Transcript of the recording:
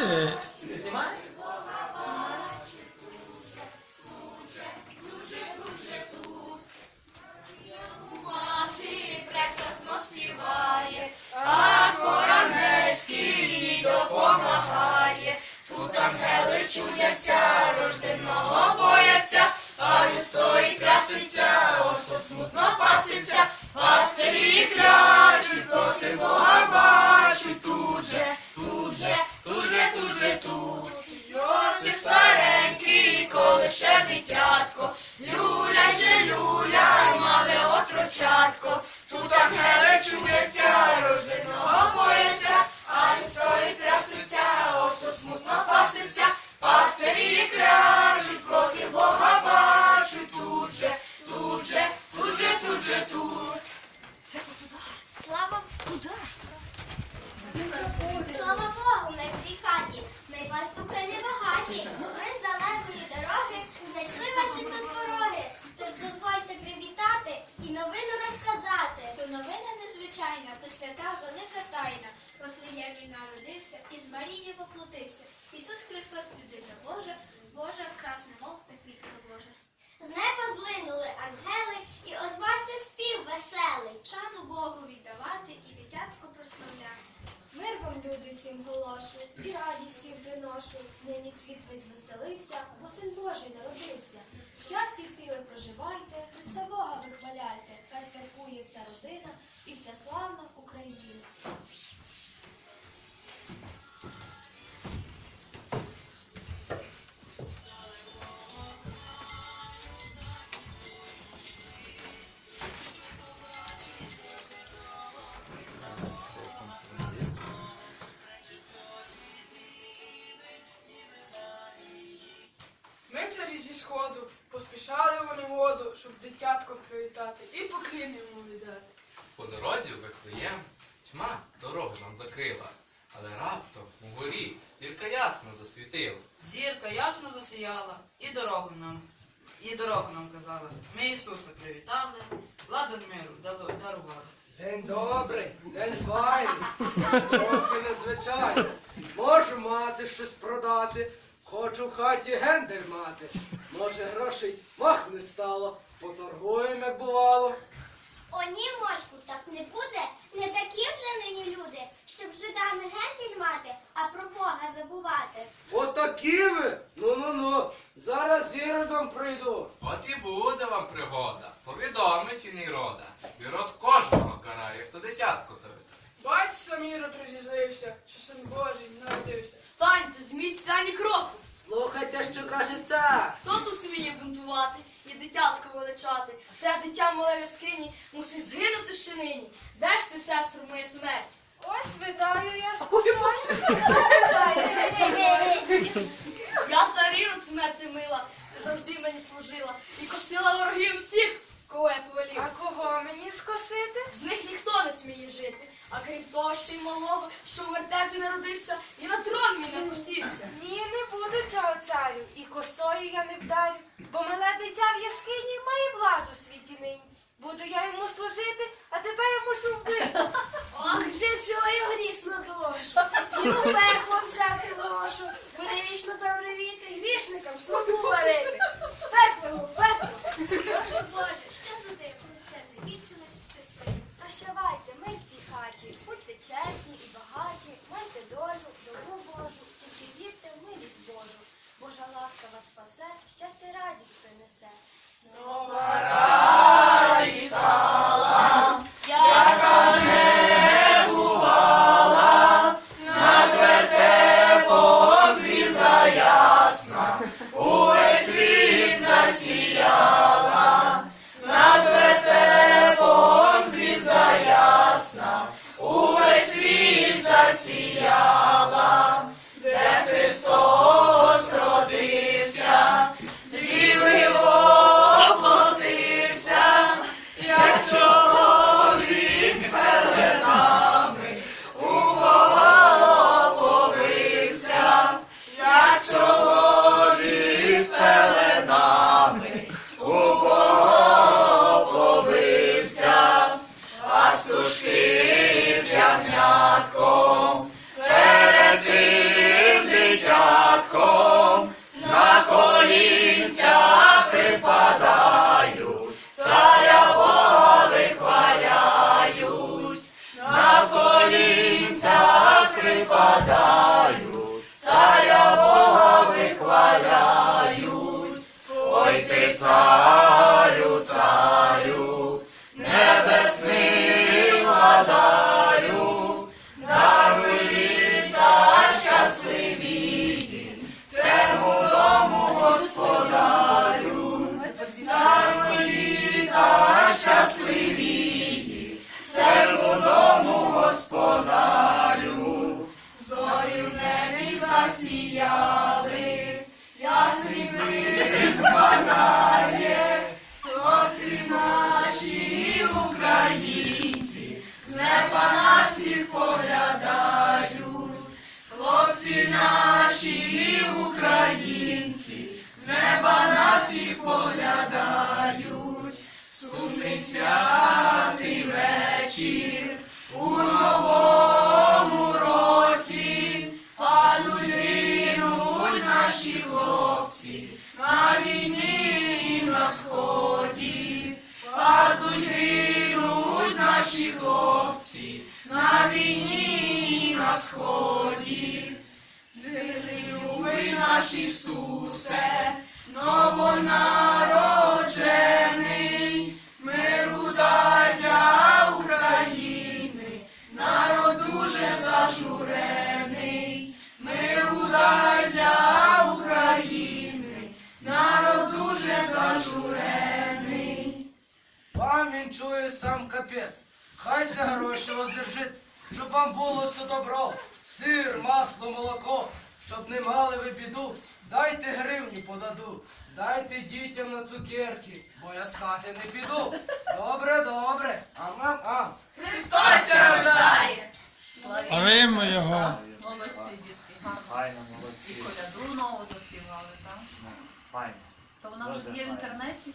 Е, чудяться, рожденого бояться, а він стоїть трясеться, осо смутно паситься, пастирі клячуть, чудяться, рожденого бояться, а він стоїть трясеться, осо смутно паситься, пастирі кляжуть, поки Бога бачуть, тут же, тут же, тут же, тут же, тут. Слава Слава Богу, ми в цій хаті. Ми пастухи небагаті. Ми з далекої дороги знайшли ваші тут пороги. Тож дозвольте привітати і новину розказати. То новина незвичайна, то свята велика тайна. Вифлеємі народився і з Марії воплотився. Ісус Христос людина Божа, Божа красна мов та квітка Божа. З неба злинули ангели і озвався спів веселий. Шану Богу віддавати і дитятко прославляти. Мир вам, люди, всім голошу, і радість всім приношу. Нині світ весь веселився, бо син Божий народився. В щасті всі ви проживайте, Христа Бога вихваляйте, хай святкує вся родина вся славна Україна. Ми царі зі сходу поспішали вони воду, щоб дитятко привітати і поклін йому віддати. По дорозі в Вифлеєм тьма дорогу нам закрила, але раптом угорі зірка ясно засвітила. Зірка ясно засіяла і дорогу нам, і дорогу нам казала. Ми Ісуса привітали, ладан миру дало- дарували. День добрий, день файний, трохи незвичайний. Можу мати щось продати, хочу в хаті гендель мати. Може, грошей мах не стало, поторгуємо, як бувало. О, ні, мошку, так не буде. Не такі вже нині люди, щоб жидами гендель мати, а про Бога забувати. Отакі ви? Ну-ну-ну, зараз з Іродом прийду. От і буде вам пригода, повідомить він рода. Ірод кожного карає, хто дитятко то Бач, Самірот розізлився, що син Божий народився. Встаньте з місця ані кроку. Слухайте, що каже цар. Хто тут сміє бунтувати і дитятко величати? Те дитя мале в яскині мусить згинути ще нині. Де ж ти, сестру, моя смерть? Ось витаю я з Я царину смерти мила, ти завжди мені служила і косила ворогів всіх, кого я повелів. кого мені скосити? З них ніхто не сміє жити, а крім того, ще й малого, що в вертепі народився, і на трон мій не посівся. Ні, не буду цього царю, і косою я не вдарю, бо мене дитя в яскині має владу світі нині. Буду я йому служити, а тебе я мушу вбити. Ох, вже чую грішну душу, в пекло взяти ложу, буде вічно там ревіти, грішникам слуху варити. Пекло, пекло. Небі засіяли, ясний спадає, хлопці наші українці, з неба нас всіх поглядають, хлопці наші українці, з неба нас всіх поглядають, війні на сході. Любий наш Ісусе, новонароджений, миру дай для України, народ дуже зажурений, миру дай для України, народ дуже зажурений. Він чує сам капець. Хайся гроші воздержить, щоб вам було все добро. Сир, масло, молоко, щоб не мали ви біду. Дайте гривню подаду, дайте дітям на цукерки, бо я з хати не піду. Добре, добре. Ам-ам-ам. Христос рождає! Славимо його. Молодці, дітки, гарно. Файно, І коляду нову доспівали, так? Файно. То вона вже є в інтернеті?